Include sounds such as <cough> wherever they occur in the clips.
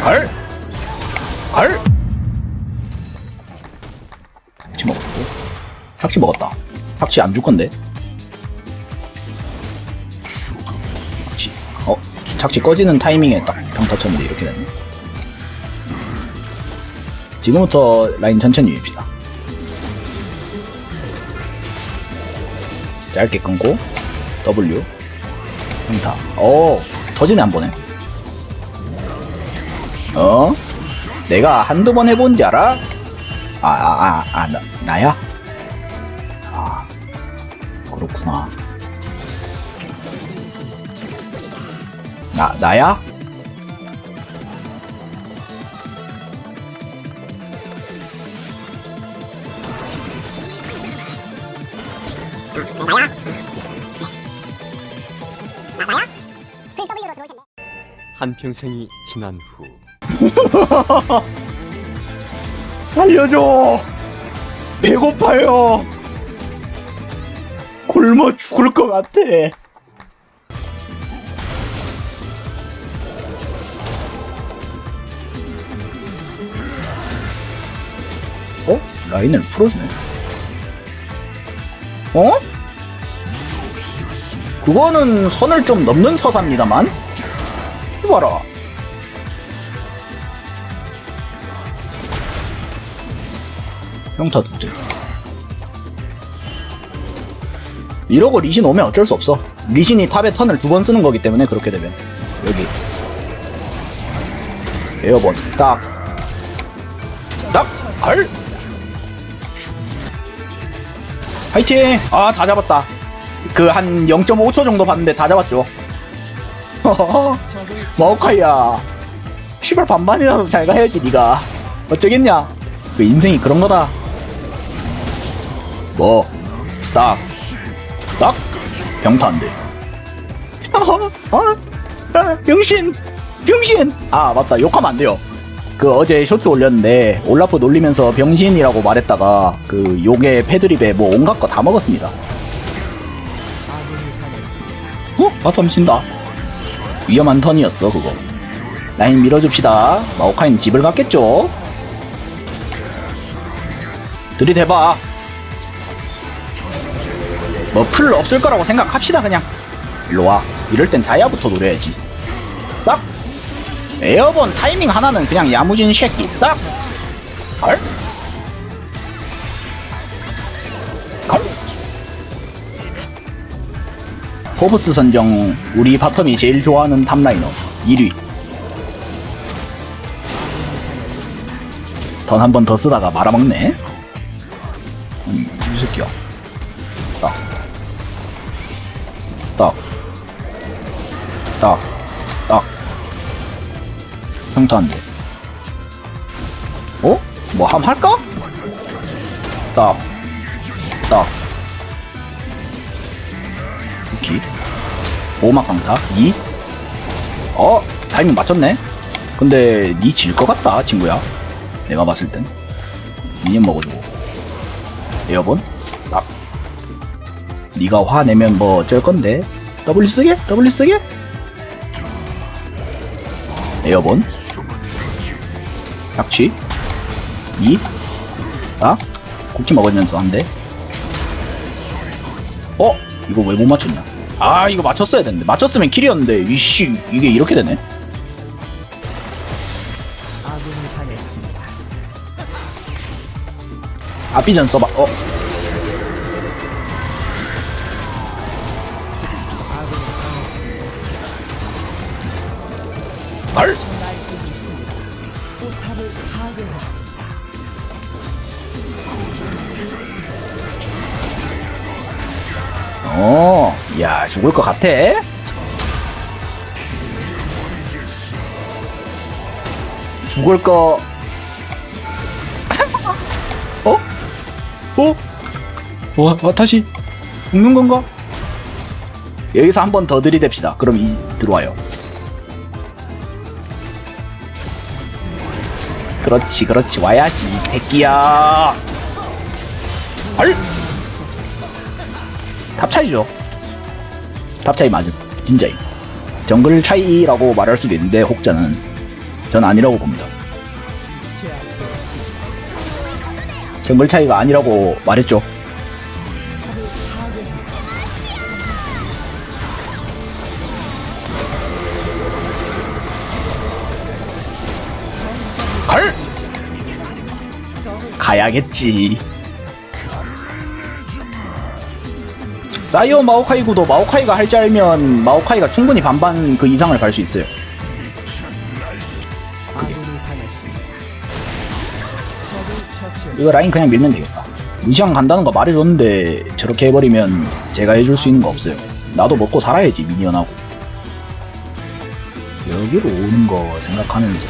갈! 갈! 착취 먹었고 착취 먹었다. 착취 안줄 건데 착취 어? 착취 꺼지는 타이밍에 딱 평타 쳤는데 이렇게 됐네. 지금부터 라인 천천히 밀읍시다. 짧게 끊고 W 평타 오 터지네 한 번에 어? 내가 한두 번 해본지 알아? 아, 아, 아, 아, 나, 나야? 아, 그렇구나. 나, 나야? 한평생이 지난 후 <laughs> 살려줘! 배고파요! 굶어 죽을 것 같아. 어? 라인을 풀어주네. 어? 그거는 선을 좀 넘는 서사입니다만? 이봐라. 형타 두 대. 이러고 리신 오면 어쩔 수 없어. 리신이 탑에 턴을 두 번 쓰는 거기 때문에 그렇게 되면 여기 에어본 딱, 딱, 걸. 화이팅! 아, 다 잡았다. 그 한 0.5초 정도 봤는데 다 잡았죠. <laughs> 마오카이야. 시발 반반이라도 잘 가야지, 니가. 어쩌겠냐? 그 인생이 그런 거다. 뭐, 딱. 어, 아, <laughs> 병신, 병신. 아, 맞다. 욕하면 안 돼요. 그 어제 쇼트 올렸는데 올라프 놀리면서 병신이라고 말했다가 그 욕의 패드립에 뭐 온갖 거 다 먹었습니다. 어? 바텀 친다. 위험한 턴이었어 그거. 라인 밀어줍시다. 마오카인 집을 갔겠죠? 들이대봐. 뭐풀 없을 거라고 생각합시다 그냥. 일로 와. 이럴 땐 자야부터 노려야지. 딱. 에어본 타이밍 하나는 그냥 야무진 새끼. 딱. 걸. 포브스 선정 우리 바텀이 제일 좋아하는 탑라이너 1위. 던 한 번 더 쓰다가 말아먹네. 음, 이 새끼야. 딱. 딱. 딱. 딱. 평타 안 돼. 어? 뭐 함 할까? 딱. 딱. 오막 강타 2. 어? 타이밍 맞췄네? 근데 니 질 것 같다 친구야. 내가 봤을 땐. 미니언 먹어주고. 에어본? 딱. 니가 화내면 뭐 어쩔 건데? W 쓰게? W 쓰게? 에어본? 착취? 2? 딱? 쿠키 먹으면서 한 대. 어? 이거 왜 못 맞췄냐? 아, 이거 맞췄어야 되는데. 맞췄으면 킬이었는데, 이씨, 이게 이렇게 되네? 아비전 써봐. 어. 죽을 것 같아? 죽을 거. 어? 어? 와, 와, 다시 죽는 건가? 여기서 한 번 더 들이댑시다. 그럼 이 들어와요. 그렇지, 그렇지, 와야지, 이 새끼야. 헐! 탑 차이죠. 탑 차이 맞음. 진짜임. 정글 차이라고 말할 수도 있는데 혹자는 전 아니라고 봅니다. 정글 차이가 아니라고 말했죠. 걸! 가야겠지. 사이어 마오카이구도 마오카이가 할 줄 알면 마오카이가 충분히 반반 그 이상을 갈 수 있어요. 이거 라인 그냥 밀면 되겠다. 무시한 간다는 거 말해줬는데 저렇게 해버리면 제가 해줄 수 있는 거 없어요. 나도 먹고 살아야지 미니언하고. 여기로 오는 거 생각하면서.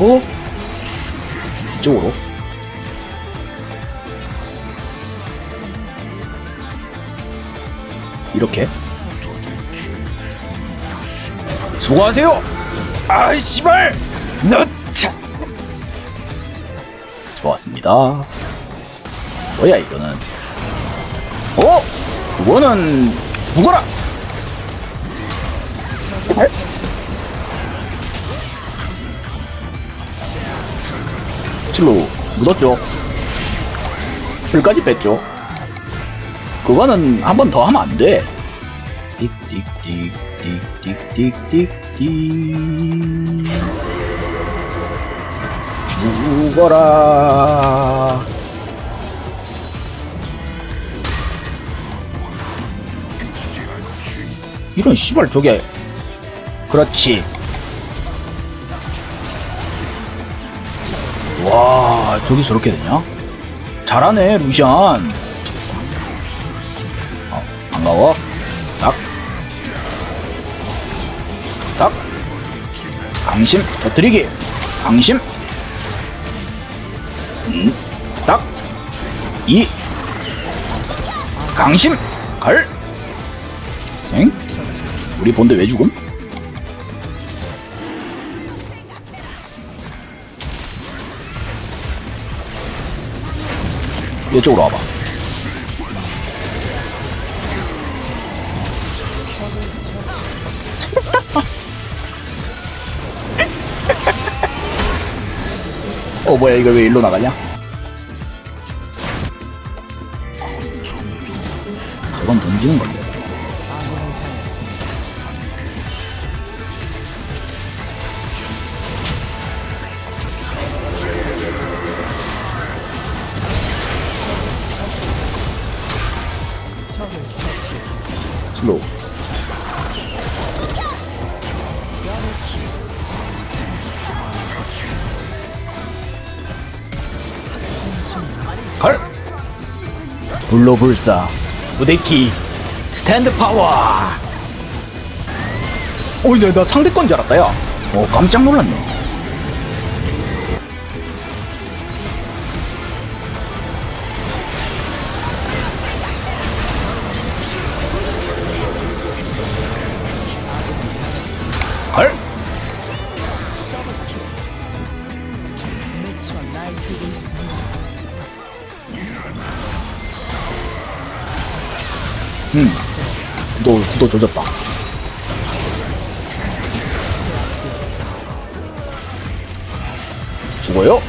어? 이쪽으로? 이렇게? 수고하세요! 아이, 씨발! 너, 차! 좋았습니다. 뭐야, 이거는. 어? 그거는! 에? 칠로 묻었죠. 풀까지 뺐죠. 그거는 한 번 더 하면 안 돼. 띡띡띡띡띡띡 죽어라. 이런 씨발 저게. 그렇지. 와 저기 저렇게 되냐? 잘하네 루시안. 어, 반가워. 딱. 딱. 강심, 터뜨리기. 강심. 음, 딱. 이. 강심, 걸. 생. 우리 본대 왜 죽음? 이쪽으로 와봐. 뭐야 이거 왜 일로 나가냐? 저건 던지는 건데. 걸! 불로불사 무대키 스탠드 파워 오, 나, 나 상대 건 줄 알았다, 야. 오, 깜짝 놀랐네. 조졌다. 죽어요?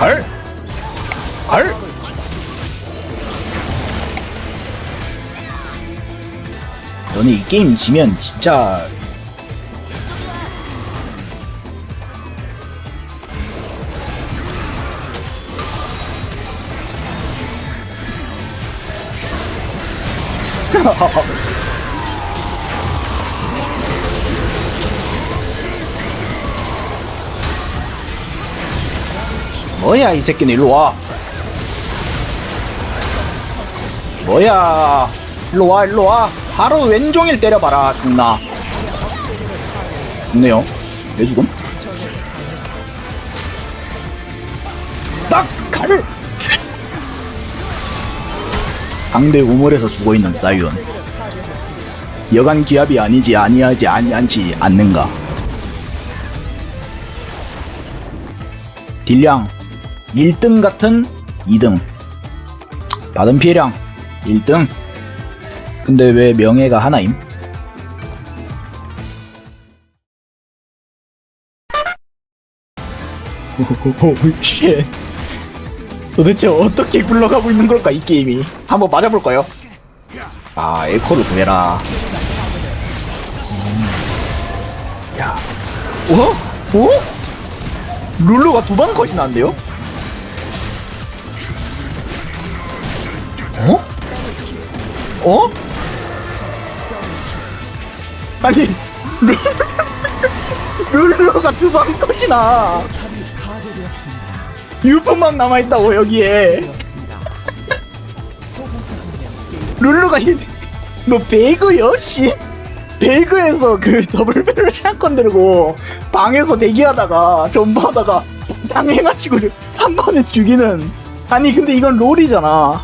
헐! 헐! 너네 이 게임 지면 진짜 <laughs> 뭐야 이 새끼는 일로 와. 뭐야. 일로 와 일로 와. 바로 왼종일 때려봐라 죽나. 죽네요. 왜 죽음? 딱칼! 상대 우물에서 죽어있는 사이온 여간 기압이 아니지 아니하지 아니하지 않는가? 딜량 1등 같은 2등 받은 피해량 1등 근데 왜 명예가 하나임? 쉣 도대체 어떻게 굴러가고 있는 걸까 이 게임이 한번 맞아볼까요? 아 에코를 구해라 음. 야 어? 어? 룰루가 두번 컷이 나는데요? 어? 아니 룰- 룰루가 두번 컷이 나? 유품만 남아있다고 여기에. 룰루가 이- 너 배그요 씨? 배그에서 그 더블 배럴 샷건 들고 방에서 대기하다가 전부하다가 당해가지고 한 번에 죽이는. 아니 근데 이건 롤이잖아